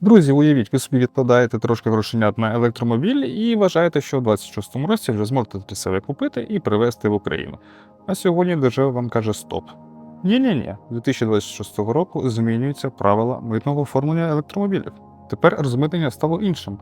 Друзі, уявіть, ви собі відкладаєте трошки грошенят на електромобіль і вважаєте, що в 26-му році вже зможете для себе купити і привезти в Україну. А сьогодні держава вам каже стоп. Ні-ні-ні, з 2026 року змінюються правила митного оформлення електромобілів. Тепер розмитнення стало іншим.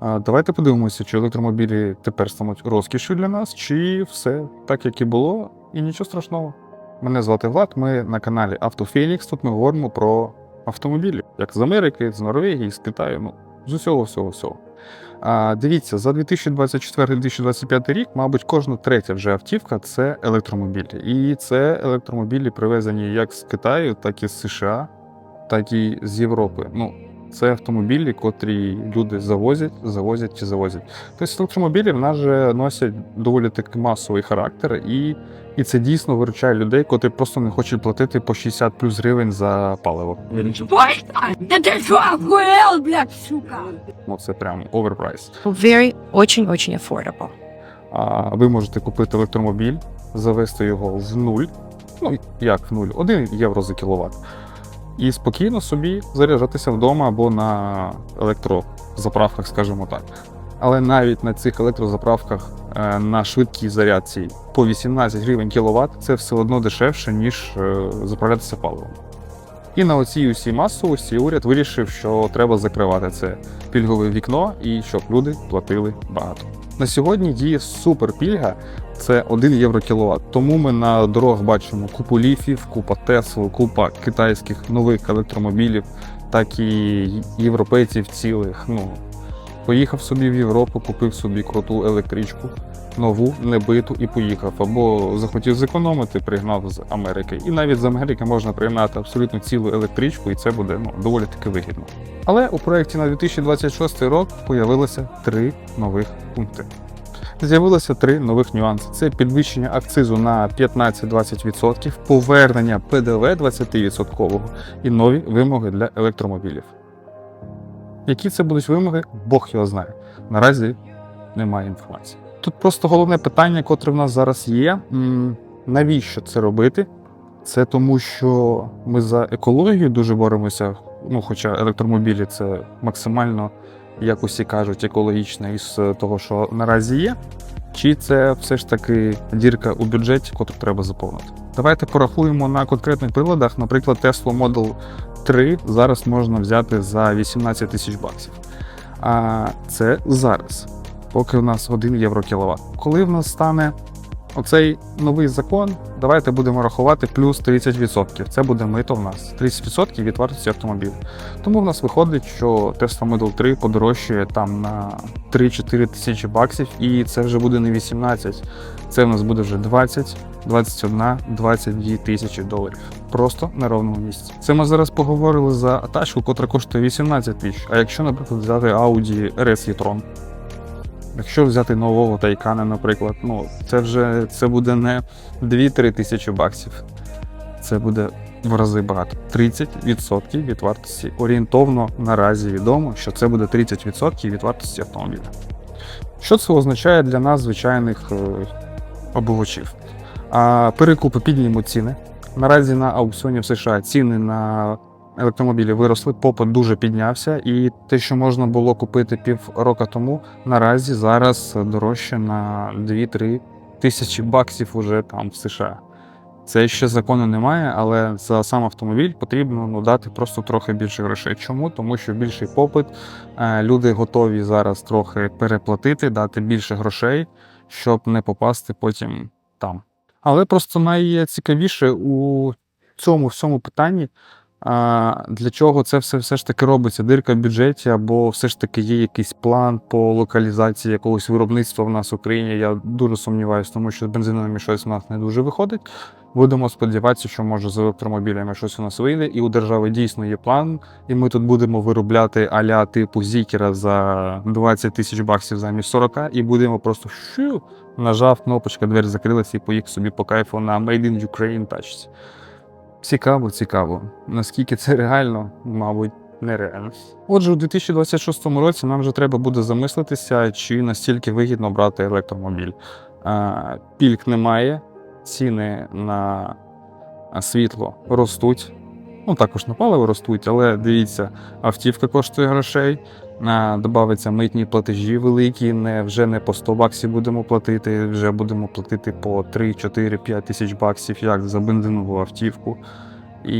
Давайте подивимося, чи електромобілі тепер стануть розкішю для нас, чи все так, як і було, і нічого страшного. Мене звати Влад, ми на каналі Автофелікс. Тут ми говоримо про автомобілі, як з Америки, з Норвегії, з Китаю, ну, з усього, всього, всього. А, дивіться, за 2024-2025 рік, мабуть, кожна третя вже автівка це електромобілі. І це електромобілі привезені як з Китаю, так і з США, так і з Європи. Ну, це автомобілі, котрі люди завозять, завозять чи завозять. Тобто електромобілі в нас же носять доволі таки масовий характер, і, і це дійсно виручає людей, котрі просто не хочуть платити по 60 плюс гривень за паливо. Блядь, сука? Ну це прям оверпрайс. Very, очень-очень affordable. А ви можете купити електромобіль, завести його в нуль. Ну як в нуль, 1 євро за кіловат. І спокійно собі заряджатися вдома або на електрозаправках, скажімо так. Але навіть на цих електрозаправках е, на швидкій зарядці по 18 гривень кіловат це все одно дешевше, ніж е, заправлятися паливом. І на оцій усій масовості уряд вирішив, що треба закривати це пільгове вікно і щоб люди платили багато. На сьогодні діє супер пільга, це 1 євро кіловат. Тому ми на дорогах бачимо купу ліфів, купа Тесл, купа китайських нових електромобілів, так і європейців цілих. Ну поїхав собі в Європу, купив собі круту електричку, нову, небиту і поїхав. Або захотів зекономити, пригнав з Америки. І навіть з Америки можна пригнати абсолютно цілу електричку, і це буде ну, доволі таки вигідно. Але у проєкті на 2026 рік появилося три нових пункти. З'явилося три нових нюанси: це підвищення акцизу на 15-20%, повернення ПДВ 20% і нові вимоги для електромобілів. Які це будуть вимоги, Бог його знає. Наразі немає інформації. Тут просто головне питання, котре в нас зараз є: навіщо це робити? Це тому, що ми за екологію дуже боремося. Ну, хоча електромобілі це максимально, як усі кажуть, екологічно із того, що наразі є. Чи це все ж таки дірка у бюджеті, яку треба заповнити? Давайте порахуємо на конкретних приладах. Наприклад, Tesla Model 3 зараз можна взяти за 18 тисяч баксів. А це зараз, поки у нас 1 євро кіловат. Коли в нас стане оцей новий закон, давайте будемо рахувати плюс 30%. Це буде мито в нас 30% від вартості автомобіля. Тому в нас виходить, що Tesla Model 3 подорожчає там на 3-4 тисячі баксів, і це вже буде не 18, це в нас буде вже 20, 21, 22 тисячі доларів. Просто на ровному місці. Це ми зараз поговорили за тачку, котра коштує 18 тисяч. А якщо, наприклад, взяти Audi RS e-tron, Якщо взяти нового Тайкана, наприклад, ну це вже це буде не 2-3 тисячі баксів. Це буде в рази багато. 30% від вартості. Орієнтовно наразі відомо, що це буде 30% від вартості автомобіля. Що це означає для нас, звичайних е, обувачів? А перекупи піднімуть ціни. Наразі на аукціоні в США ціни на електромобілі виросли, попит дуже піднявся, і те, що можна було купити пів року тому, наразі зараз дорожче на 2-3 тисячі баксів уже там в США. Це ще закону немає, але за сам автомобіль потрібно ну, дати просто трохи більше грошей. Чому? Тому що більший попит, е, люди готові зараз трохи переплатити, дати більше грошей, щоб не попасти потім там. Але просто найцікавіше у цьому всьому питанні а для чого це все все ж таки робиться? Дирка в бюджеті, або все ж таки є якийсь план по локалізації якогось виробництва в нас в Україні. Я дуже сумніваюся, тому що з бензиновими щось у нас не дуже виходить. Будемо сподіватися, що може з електромобілями щось у нас вийде, і у держави дійсно є план, і ми тут будемо виробляти аля типу Зікера за 20 тисяч баксів замість 40, і будемо просто щу, нажав кнопочка, двері закрилася і поїхав собі по кайфу на Made in Ukraine тачці. Цікаво, цікаво. Наскільки це реально, мабуть, нереально. Отже, у 2026 році нам вже треба буде замислитися, чи настільки вигідно брати електромобіль. А, Пільг немає, ціни на світло ростуть. Ну, також на паливо ростуть, але дивіться, автівка коштує грошей. Добавиться митні платежі великі, не, вже не по 100 баксів будемо платити, вже будемо платити по 3, 4, 5 тисяч баксів, як за бензинову автівку. І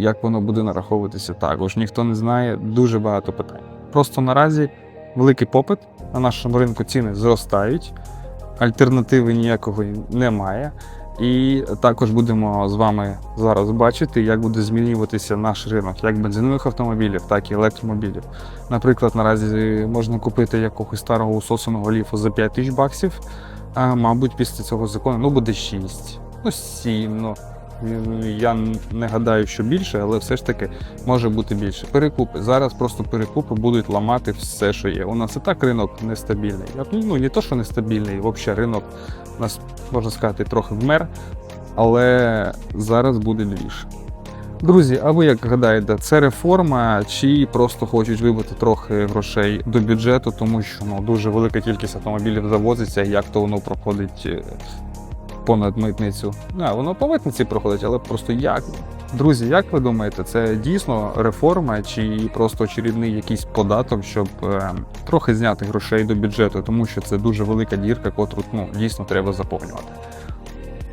як воно буде нараховуватися також. Ніхто не знає, дуже багато питань. Просто наразі великий попит на нашому ринку ціни зростають, альтернативи ніякої немає. І також будемо з вами зараз бачити, як буде змінюватися наш ринок, як бензинових автомобілів, так і електромобілів. Наприклад, наразі можна купити якогось старого усосаного ліфу за 5 тисяч баксів, а мабуть, після цього закону ну, буде 6, ну 7. Ну. Я не гадаю, що більше, але все ж таки може бути більше. Перекупи. Зараз просто перекупи будуть ламати все, що є. У нас і так ринок нестабільний. Ну, не то, що нестабільний, взагалі ринок у нас, можна сказати, трохи вмер, але зараз буде двіж. Друзі, а ви як гадаєте, це реформа чи просто хочуть вибити трохи грошей до бюджету, тому що ну, дуже велика кількість автомобілів завозиться, як то воно проходить е, понад митницю? А, воно по митниці проходить, але просто як? Друзі, як ви думаєте, це дійсно реформа чи просто очередний якийсь податок, щоб е, трохи зняти грошей до бюджету, тому що це дуже велика дірка, котру ну, дійсно треба заповнювати.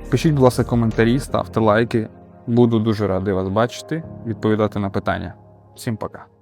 Пишіть, будь ласка, коментарі, ставте лайки. Буду дуже радий вас бачити, відповідати на питання. Всім пока.